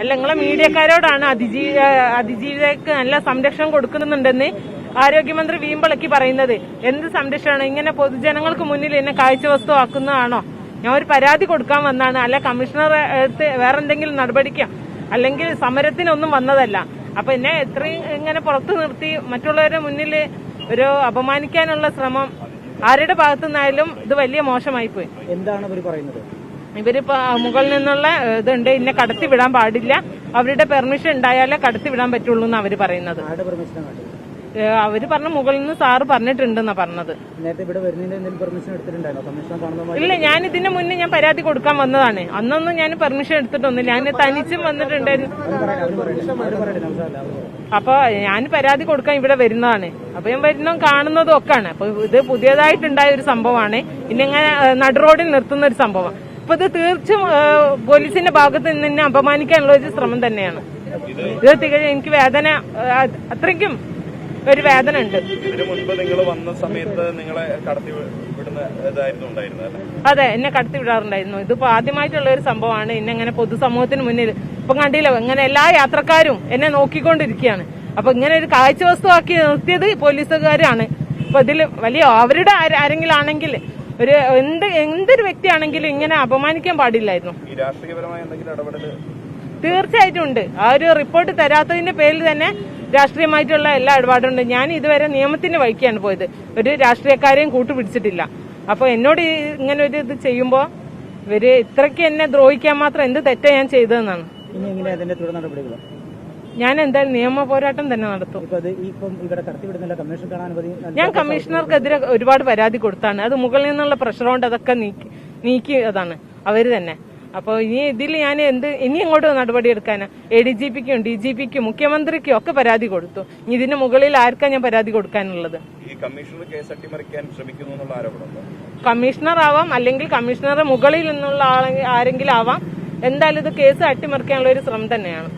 അല്ല നിങ്ങളെ മീഡിയക്കാരോടാണ് അതിജീവ അതിജീവിതക്ക് നല്ല സംരക്ഷണം കൊടുക്കുന്നുണ്ടെന്ന് ആരോഗ്യമന്ത്രി വീമ്പളക്കി പറയുന്നത്. എന്ത് സംരക്ഷണം ഇങ്ങനെ പൊതുജനങ്ങൾക്ക് മുന്നിൽ എന്നെ കാഴ്ചവസ്തു ആക്കുന്നതാണോ ഞാൻ ഒരു പരാതി കൊടുക്കാൻ വന്നാണ്. അല്ല കമ്മീഷണർ എടുത്ത് വേറെ എന്തെങ്കിലും നടപടിക്കാം അല്ലെങ്കിൽ സമരത്തിനൊന്നും വന്നതല്ല. അപ്പൊ എന്നെ എത്രയും ഇങ്ങനെ പുറത്തു നിർത്തി മറ്റുള്ളവരുടെ മുന്നിൽ ഒരു അപമാനിക്കാനുള്ള ശ്രമം ആരുടെ ഭാഗത്തു നിന്നായാലും ഇത് വലിയ മോശമായി പോയി എന്താണ് അവർ പറയുന്നത്? ഇവരിപ്പോ മുകളിൽ നിന്നുള്ള ഇതുണ്ട്. ഇന്നെ കടത്തി വിടാൻ പാടില്ല. അവരുടെ പെർമിഷൻ ഉണ്ടായാലേ കടത്തി വിടാൻ പറ്റുള്ളൂ എന്നാണ് അവർ പറയുന്നത്. അവർ പറഞ്ഞ മുകളിൽ നിന്ന് സാറ് പറഞ്ഞിട്ടുണ്ടെന്നാ പറഞ്ഞത്. നേരത്തെ ഇവിടെ വരുന്നതിന് എന്തെങ്കിലും പെർമിഷൻ എടുത്തിട്ടുണ്ടായിരുന്നോ? കമ്മീഷണർ ഇല്ല ഞാൻ ഇതിന് മുന്നേ ഞാൻ പരാതി കൊടുക്കാൻ വന്നതാണ്. അന്നൊന്നും ഞാൻ പെർമിഷൻ എടുത്തിട്ടൊന്നുമില്ല. ഞാൻ തനിച്ചും വന്നിട്ടുണ്ടായിരുന്നു. അപ്പൊ ഞാൻ പരാതി കൊടുക്കാൻ ഇവിടെ വരുന്നതാണ്. അപ്പൊ ഞാൻ വരുന്നതും കാണുന്നതും ഒക്കെയാണ്. അപ്പൊ ഇത് പുതിയതായിട്ടുണ്ടായ ഒരു സംഭവമാണ്. ഇനി ഇങ്ങനെ നടുറോഡിൽ നിർത്തുന്ന ഒരു സംഭവം. അപ്പൊ ഇത് തീർച്ചും ഏഹ്, പോലീസിന്റെ ഭാഗത്ത് നിന്ന് എന്നെ അപമാനിക്കാനുള്ള ഒരു ശ്രമം തന്നെയാണ്. ഇത് തികഞ്ഞ എനിക്ക് വേദന അത്രയ്ക്കും ഒരു വേദന ഉണ്ട്. അതെ എന്നെ കടത്തി വിടാറുണ്ടായിരുന്നു. ഇതിപ്പോ ആദ്യമായിട്ടുള്ള ഒരു സംഭവമാണ്. എന്നെ ഇങ്ങനെ പൊതുസമൂഹത്തിന് മുന്നിൽ ഇപ്പൊ കണ്ടില്ല ഇങ്ങനെ എല്ലാ യാത്രക്കാരും എന്നെ നോക്കിക്കൊണ്ടിരിക്കുകയാണ്. അപ്പൊ ഇങ്ങനെ ഒരു കാഴ്ച വസ്തുവാക്കി നിർത്തിയത് പോലീസുകാരാണ്. അപ്പൊ ഇതിൽ വലിയ അവരുടെ ആര- ആരെങ്കിലും ആണെങ്കിൽ ഒരു എന്ത് എന്തൊരു വ്യക്തിയാണെങ്കിലും ഇങ്ങനെ അപമാനിക്കാൻ പാടില്ലായിരുന്നു. ഈ രാഷ്ട്രീയപരമായ എന്തെങ്കിലും ഇടപെടൽ തീർച്ചയായിട്ടും ഉണ്ട്. ആ ഒരു റിപ്പോർട്ട് തരാത്തതിന്റെ പേരിൽ തന്നെ രാഷ്ട്രീയമായിട്ടുള്ള എല്ലാ ഇടപാടുണ്ട്. ഞാൻ ഇതുവരെ നിയമത്തിന്റെ വഴിക്കാണ് പോയത്. ഒരു രാഷ്ട്രീയക്കാരെയും കൂട്ടുപിടിച്ചിട്ടില്ല. അപ്പൊ എന്നോട് ഇങ്ങനെ ഒരു ഇത് ചെയ്യുമ്പോ ഇവർ ഇത്രയ്ക്ക് എന്നെ ദ്രോഹിക്കാൻ മാത്രം എന്ത് തെറ്റാ ഞാൻ ചെയ്തതെന്നാണ്. ഇനി എങ്ങനെ അതിന്റെ തുടർ നടപടികൾ ഞാൻ എന്തായാലും നിയമ പോരാട്ടം തന്നെ നടത്തും. ഞാൻ കമ്മീഷണർക്കെതിരെ ഒരുപാട് പരാതി കൊടുത്താണ്. അത് മുകളിൽ നിന്നുള്ള പ്രഷർ കൊണ്ട് അതൊക്കെ നീക്കി നീക്കിയതാണ് അവർ തന്നെ. അപ്പോൾ ഇനി ഇതിൽ ഞാൻ എന്ത് ഇനി അങ്ങോട്ട് നടപടി എടുക്കാനാ? എ ഡി ജി പിക്കും ഡി ജി പിക്കും മുഖ്യമന്ത്രിക്കും ഒക്കെ പരാതി കൊടുത്തു. ഇനി ഇതിന് മുകളിൽ ആർക്കാ ഞാൻ പരാതി കൊടുക്കാനുള്ളത്? ഈ കമ്മീഷണർ കേസ് അട്ടിമറിക്കാൻ ശ്രമിക്കുന്നു എന്നുള്ള ആരോപണമുണ്ടോ? കമ്മീഷണർ ആവാം അല്ലെങ്കിൽ കമ്മീഷണറെ മുകളിൽ നിന്നുള്ള ആരെങ്കിലും ആവാം. എന്തായാലും ഇത് കേസ് അട്ടിമറിക്കാനുള്ള ഒരു ശ്രമം തന്നെയാണ്.